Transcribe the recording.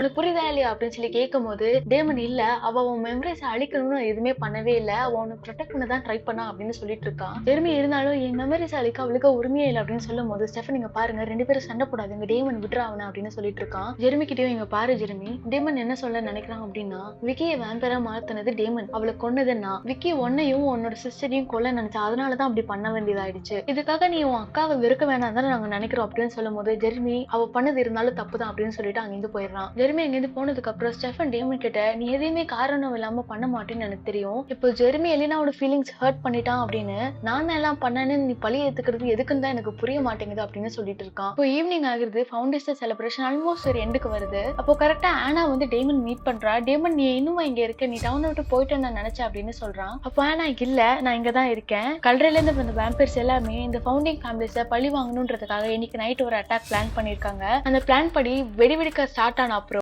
உனக்கு புரியுதா இல்லையா அப்படின்னு சொல்லி கேட்கும் போது டேமன் இல்ல. அவ உன் மெமரிஸ் அழிக்கணும்னு எதுவுமே பண்ணவே இல்ல. அவ உன்னை ப்ரொடெக்ட் பண்ண தான் ட்ரை பண்ணா அப்படின்னு சொல்லிட்டு இருக்கான் பெருமை இருந்தாலும் என் மெமரிஸ் அழிக்க அவளுக்கு உரிமையே இல்லை அப்படின்னு சொல்லும் போது ஸ்டெஃபன் இங்க பாருங்க. ரெண்டு பேரும் சண்டை போடாது இங்க டேமன் விட்டுறா அவனை அப்படின்னு சொல்லிட்டு இருக்கான் ஜெர்மி கிட்டயும் இங்க பாரு ஜெர்மி. டேமன் என்ன சொல்ல நினைக்கிறான் அப்படின்னா விக்கியை வேம்பரா மாத்தினது டேமன். அவளை கொன்னதுன்னா விக்கி உன்னையும் உன்னோட சிஸ்டரையும் கொல்ல நினைச்சா அதனாலதான் அப்படி பண்ண வேண்டியதாயிடுச்சு. இதுக்காக நீ உன் அக்காவை வெறுக்க வேணாம் தானே நாங்க நினைக்கிறோம் அப்படின்னு சொல்லும் போது ஜெர்மி அவ பண்ணது இருந்தாலும் தப்பு தான் அப்படின்னு சொல்லிட்டு அங்கிருந்து போயிடுறான். ஜெர்மி அங்கிருந்து போனதுக்கு அப்புறம் ஸ்டெஃபன் டேமன் கிட்ட நீ எதையுமே காரணம் இல்லாம பண்ண மாட்டேன்னு எனக்கு தெரியும். இப்போ ஜெர்மி எலினாவோட ஃபீலிங்ஸ் ஹர்ட் பண்ணிட்டான் அப்படின்னு நான் தான் எல்லாம் பண்ணேன்னு நீ பழி ஏத்துக்கிறது எதுக்குன்னு தான் எனக்கு புரிய மாட்டேங்குது அப்படின்னு சொல்லிட்டு இருக்கான். இப்போ ஈவினிங் ஆகுது ஃபவுண்டேஷன் செலிப்ரேஷன் ஆல்மோஸ்ட் ஒரு எண்டுக்கு வருது. அப்போ கரெக்டா ஆனா வந்து டேமன் மீட் பண்றா. டேமன் நீ இன்னும் இங்க இருக்க? நீ டவுன் விட்டு போயிட்டு நான் நினைச்சேன் அப்படின்னு சொல்றான். அப்போ ஆனா இல்ல நான் இங்க தான் இருக்கேன். கல்றையில இருந்து வந்த வேம்பர்ஸ் எல்லாமே இந்த ஃபவுண்டிங் ஃபேமிலிஸை பழி வாங்கணுன்றதுக்காக இன்னைக்கு நைட் ஒரு அட்டாக் பிளான் பண்ணிருக்காங்க அந்த பிளான் படி வெடி வெடிக்க ஸ்டார்ட் ஆன அப்புறம்